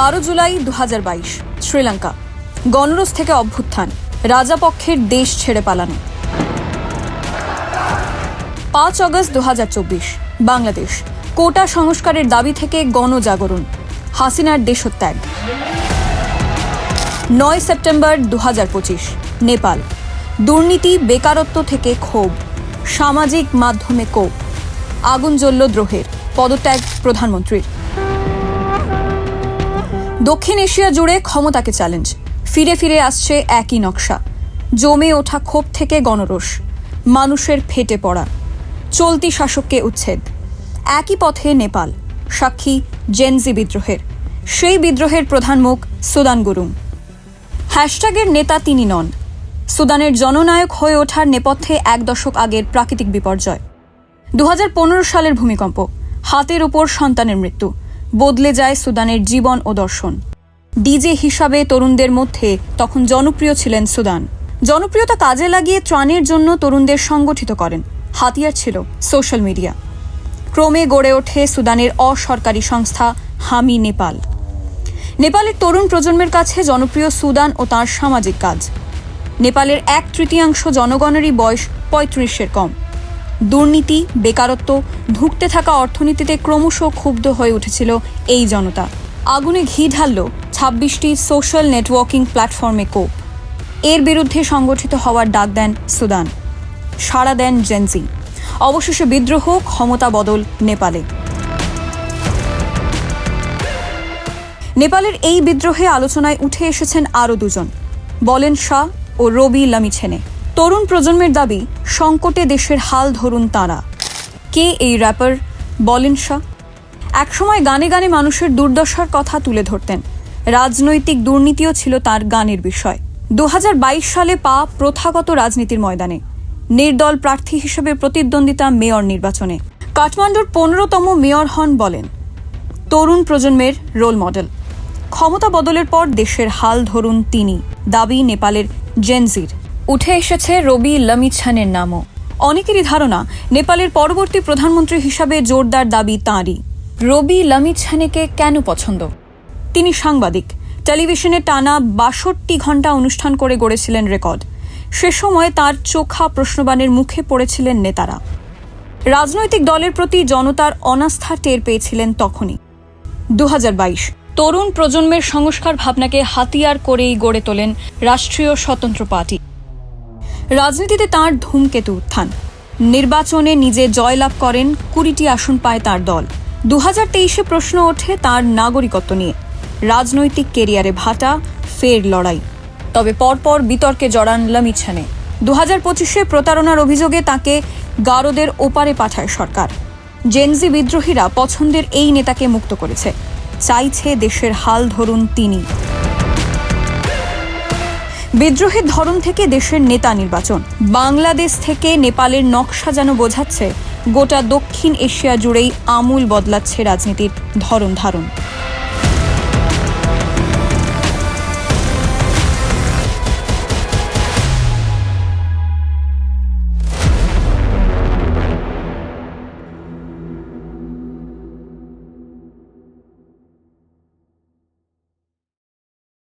বারো জুলাই দু হাজার বাইশ, শ্রীলঙ্কা। গণরস থেকে অভ্যুত্থান, রাজাপক্ষের দেশ ছেড়ে পালানো। পাঁচ অগস্ট দু হাজার চব্বিশ, বাংলাদেশ। কোটা সংস্কারের দাবি থেকে গণজাগরণ, হাসিনার দেশত্যাগ। নয় সেপ্টেম্বর দু হাজার পঁচিশ, নেপাল। দুর্নীতি, বেকারত্ব থেকে ক্ষোভ, সামাজিক মাধ্যমে কোপ। আগুন জ্বলল দ্রোহের, পদত্যাগ প্রধানমন্ত্রীর। দক্ষিণ এশিয়া জুড়ে ক্ষমতাকে চ্যালেঞ্জ ফিরে ফিরে আসছে একই নকশা। জমে ওঠা ক্ষোভ থেকে গণরোষ। মানুষের ফেটে পড়া। চলতি শাসককে উচ্ছেদ। একই পথে নেপাল। সাক্ষী জেনজি বিদ্রোহের। সেই বিদ্রোহের প্রধান মুখ সুদান গুরুং। হ্যাশট্যাগের নেতা তিনি নন। সুদানের জননায়ক হয়ে ওঠার নেপথ্যে এক দশক আগের প্রাকৃতিক বিপর্যয়। দু হাজার পনেরো সালের ভূমিকম্প। হাতের ওপর সন্তানের মৃত্যু। বদলে যায় সুদানের জীবন ও দর্শন। ডিজে হিসাবে তরুণদের মধ্যে তখন জনপ্রিয় ছিলেন সুদান। জনপ্রিয়তা কাজে লাগিয়ে ত্রাণের জন্য তরুণদের সংগঠিত করেন। হাতিয়ার ছিল সোশ্যাল মিডিয়া। ক্রমে গড়ে ওঠে সুদানের অসরকারি সংস্থা হামি নেপাল। নেপালের তরুণ প্রজন্মের কাছে জনপ্রিয় সুদান ও তার সামাজিক কাজ। নেপালের এক তৃতীয়াংশ জনগণেরই বয়স পঁয়ত্রিশের কম। দুর্নীতি, বেকারত্ব ধুঁকতে থাকা অর্থনীতিতে ক্রমশ ক্ষুব্ধ হয়ে উঠেছিল এই জনতা। আগুনে ঘি ঢালল ছাব্বিশটি সোশ্যাল নেটওয়ার্কিং প্ল্যাটফর্মে কোপ। এর বিরুদ্ধে সংগঠিত হওয়ার ডাক দেন সুদান। সাড়া দেন জেনজি অবশেষে বিদ্রোহ, ক্ষমতা বদল নেপালে। নেপালের এই বিদ্রোহে আলোচনায় উঠে এসেছেন আরও দুজন। বলেন শাহ ও রবি লামিছেনে। তরুণ প্রজন্মের দাবি, সংকটে দেশের হাল ধরুন তাঁরা। কে এই র্যাপার বলেন শাহ। একসময় গানে গানে মানুষের দুর্দশার কথা তুলে ধরতেন। রাজনৈতিক দুর্নীতিও ছিল তার গানের বিষয়। দু হাজার বাইশ সালে পা প্রথাগত রাজনীতির ময়দানে। নির্দল প্রার্থী হিসেবে প্রতিদ্বন্দ্বিতা মেয়র নির্বাচনে। কাঠমান্ডুর পনেরোতম মেয়র হন বলেন, তরুণ প্রজন্মের রোল মডেল ক্ষমতা বদলের পর দেশের হাল ধরুন তিনি। দাবি নেপালের জেনজির। উঠে এসেছে রবি লমিছানের নামও। অনেকেরই ধারণা, নেপালের পরবর্তী প্রধানমন্ত্রী হিসাবে জোরদার দাবি তাঁরই। রবি লমিছানেকে কেন পছন্দ? তিনি সাংবাদিক। টেলিভিশনে টানা বাষট্টি ঘণ্টা অনুষ্ঠান করে গড়েছিলেন রেকর্ড। সে সময় তার চোখা প্রশ্নবাণের মুখে পড়েছিলেন নেতারা। রাজনৈতিক দলের প্রতি জনতার অনাস্থা টের পেয়েছিলেন তখনই। দু হাজার বাইশ, তরুণ প্রজন্মের সংস্কার ভাবনাকে হাতিয়ার করেই গড়ে তোলেন রাষ্ট্রীয় স্বতন্ত্র পার্টি। রাজনীতিতে তার ধূমকেতু উত্থান। নির্বাচনে নিজে জয়লাভ করেন কুড়িটি আসন পায় তার দল। দু হাজার তেইশে প্রশ্ন ওঠে তার নাগরিকত্ব নিয়ে। রাজনৈতিক কেরিয়ারে ভাটা, ফের লড়াই। তবে পরপর বিতর্কে জড়ান লামিছানে দু হাজার পঁচিশে প্রতারণার অভিযোগে তাকে গারদের ওপারে পাঠায় সরকার। জেনজি বিদ্রোহীরা পছন্দের এই নেতাকে মুক্ত করেছে। চাইছে দেশের হাল ধরুন তিনি। বিদ্রোহের ধরন থেকে দেশের নেতা নির্বাচন। বাংলাদেশ থেকে নেপালের নকশা যেন বোঝাচ্ছে, গোটা দক্ষিণ এশিয়া জুড়েই আমূল বদলাচ্ছে রাজনীতির ধরন ধারণ।